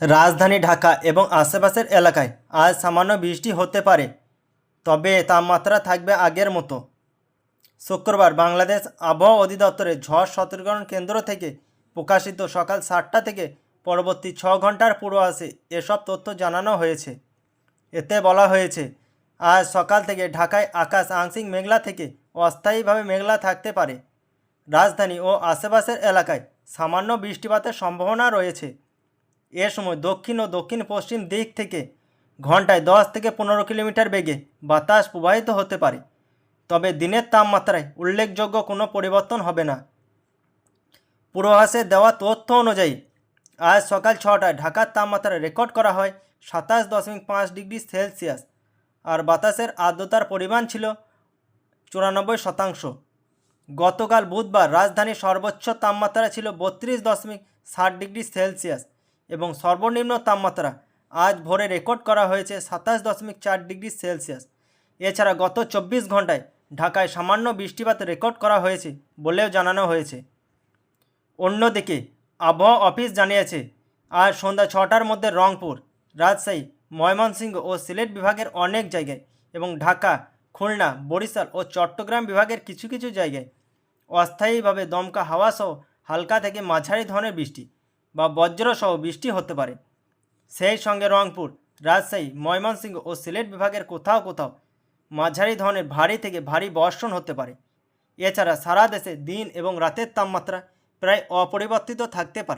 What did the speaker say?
রাজধানী ঢাকা এবং আশেপাশের এলাকায় আজ সামান্য বৃষ্টি হতে পারে, তবে তাপমাত্রা থাকবে আগের মতো। শুক্রবার বাংলাদেশ আবহাওয়া অধিদপ্তরের ঝড় সতর্কীকরণ কেন্দ্র থেকে প্রকাশিত সকাল সাতটা থেকে পরবর্তী ছ ঘণ্টার পূর্বাভাসে এসব তথ্য জানানো হয়েছে। এতে বলা হয়েছে, আজ সকাল থেকে ঢাকায় আকাশ আংশিক মেঘলা থেকে অস্থায়ীভাবে মেঘলা থাকতে পারে। রাজধানী ও আশেপাশের এলাকায় সামান্য বৃষ্টিপাতের সম্ভাবনা রয়েছে। এ সময় দক্ষিণ ও দক্ষিণ পশ্চিম দিক থেকে ঘন্টায় দশ থেকে পনেরো কিলোমিটার বেগে বাতাস প্রবাহিত হতে পারে। তবে দিনের তাপমাত্রায় উল্লেখযোগ্য কোনো পরিবর্তন হবে না। পূর্বাভাসে দেওয়া তথ্য অনুযায়ী, আজ সকাল ছটায় ঢাকার তাপমাত্রা রেকর্ড করা হয় সাতাশ দশমিক পাঁচ ডিগ্রি সেলসিয়াস আর বাতাসের আর্দ্রতার পরিমাণ ছিল চুরানব্বই শতাংশ। গতকাল বুধবার রাজধানীর সর্বোচ্চ তাপমাত্রা ছিল বত্রিশ দশমিক ষাট ডিগ্রি সেলসিয়াস। এবং সর্বনিম্ন তাপমাত্রা আজ ভোরে রেকর্ড করা হয়েছে সাতাশ দশমিক চার ডিগ্রি সেলসিয়াস। এছাড়া গত চব্বিশ ঘন্টায় ঢাকায় সামান্য বৃষ্টিপাত রেকর্ড করা হয়েছে বলেও জানানো হয়েছে। অন্যদিকে, আবহাওয়া অফিস জানিয়েছে, আজ সন্ধ্যা ছটার মধ্যে রংপুর, রাজশাহী, ময়মনসিংহ ও সিলেট বিভাগের অনেক জায়গায় এবং ঢাকা, খুলনা, বরিশাল ও চট্টগ্রাম বিভাগের কিছু কিছু জায়গায় অস্থায়ীভাবে দমকা হাওয়া সহ হালকা থেকে মাঝারি ধরনের বৃষ্টি বা বজ্রসহ বৃষ্টি হতে পারে। সেই সঙ্গে রংপুর, রাজশাহী, ময়মনসিংহ ও সিলেট বিভাগের কোথাও কোথাও মাঝারি ধরনের ভারী থেকে ভারী বর্ষণ হতে পারে। এছাড়া সারা দেশে দিন এবং রাতের তাপমাত্রা প্রায় অপরিবর্তিত থাকতে পারে।